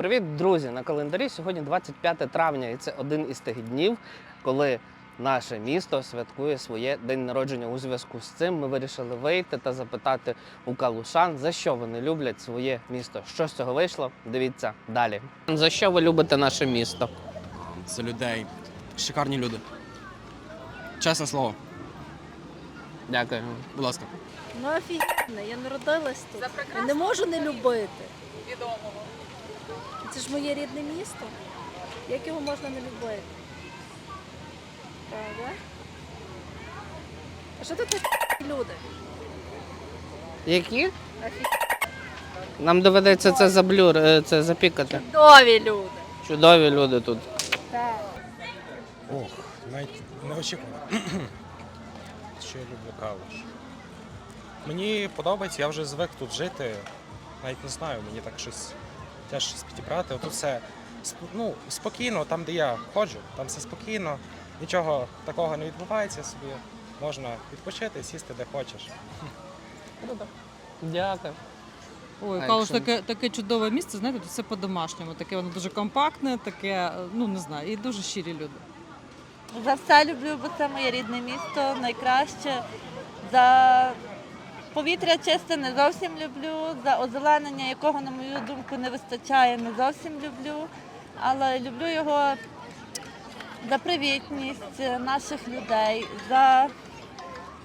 Привіт, друзі! На календарі сьогодні 25 травня, і це один із тих днів, коли наше місто святкує своє день народження. У зв'язку з цим ми вирішили вийти та запитати у калушан, за що вони люблять своє місто. Що з цього вийшло? Дивіться далі. За що ви любите наше місто? за людей. Шикарні люди. Чесне слово, Дякую. будь ласка. Ну офігенно, я народилась тут. Я не можу не любити. Це ж моє рідне місто. Як його можна не любити? Правда? А що тут такі люди? Які? Нам доведеться це заблюр, е, це запікати. Чудові люди. Чудові люди тут. Так. Ох, навіть не очікував. Що я люблю калуш. Мені подобається, я вже звик тут жити. Навіть не знаю, мені так щось теж щось підібрати. Тут все ну, спокійно, там, де я ходжу, там все спокійно, нічого такого не відбувається собі. Можна відпочити, сісти де хочеш. Дякую. Ой, А Калуш якщо- таке, таке чудове місце, знаєте, тут все по-домашньому. Таке воно дуже компактне, таке, ну не знаю, і дуже щирі люди. За все люблю, бо це моє рідне місто, найкраще. За повітря чисте не зовсім люблю, за озеленення, якого, на мою думку, не вистачає, не зовсім люблю. Але люблю його за привітність наших людей, за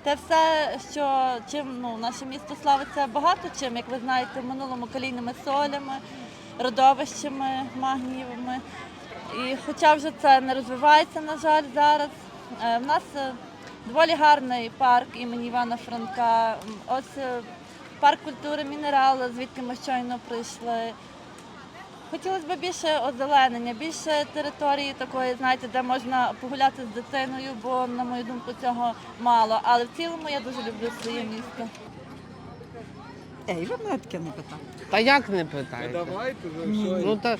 те все, що чим ну, наше місто славиться багато чим, як ви знаєте, в минулому калійними солями, родовищами магнієвими. І хоча вже це не розвивається, на жаль, зараз. е, В нас е, доволі гарний парк імені Івана Франка. Ось е, парк культури Мінерал, звідки ми щойно прийшли. Хотілося б більше озеленення, більше території такої, знаєте, де можна погуляти з дитиною, бо, на мою думку, цього мало. Але в цілому я дуже люблю своє місто. Ей, ви мене таке не питали. Та як не питаєте? Ну та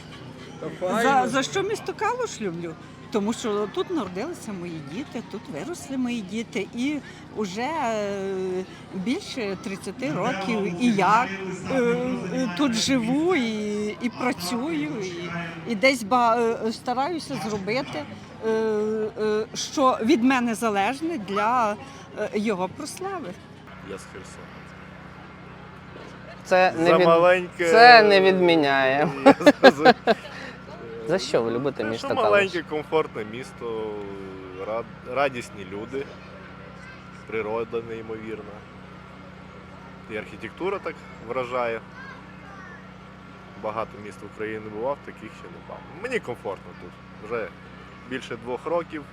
За, за що місто Калуш люблю? Тому що тут народилися мої діти, тут виросли мої діти, і вже е, більше 30 років і я е, е, тут живу і, і працюю, і, і десь ба, стараюся зробити, що від мене залежне для його прослави. Я з Херсона. це не від... це не відміняє. За- що ви любите Те, місто що Калуш? маленьке, комфортне місто, рад- радісні люди, природа неймовірна. І архітектура так вражає. Багато міст України бував, таких ще не бачив. Мені комфортно тут. Вже більше двох років.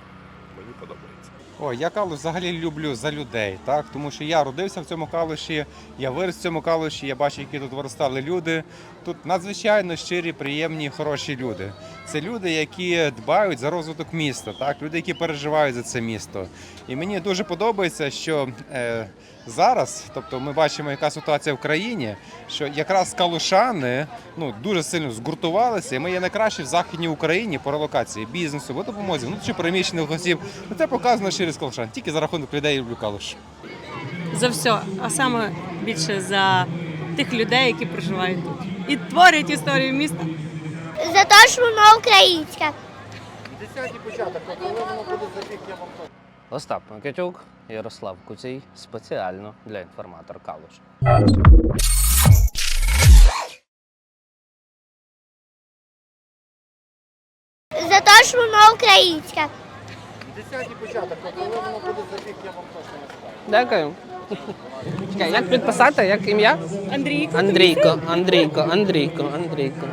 Мені подобається. Ой, я калуш взагалі люблю за людей, так тому що я родився в цьому калуші, я виріс в цьому калуші, я бачу, які тут виростали люди. Тут надзвичайно щирі, приємні, хороші люди. Це люди, які дбають за розвиток міста, так люди, які переживають за це місто. І мені дуже подобається, що е, зараз, тобто, ми бачимо, яка ситуація в країні, що якраз калушани ну дуже сильно згуртувалися, і ми є найкращі в західній Україні по релокації бізнесу, по допомозі внутрішньопереміщених осіб. Ну, Це показано через калушан. Тільки за рахунок людей люблю калуш. за все, а саме більше за тих людей, які проживають тут. І творять історію міста. За те, що воно українське. Остап Микитюк, Ярослав Куцій, спеціально для інформатор Калуш. За те, що воно українське. Дякую. Чекай, як підписати, як ім'я? Андрійко. Андрійко, Андрійко, Андрійко, Андрійко.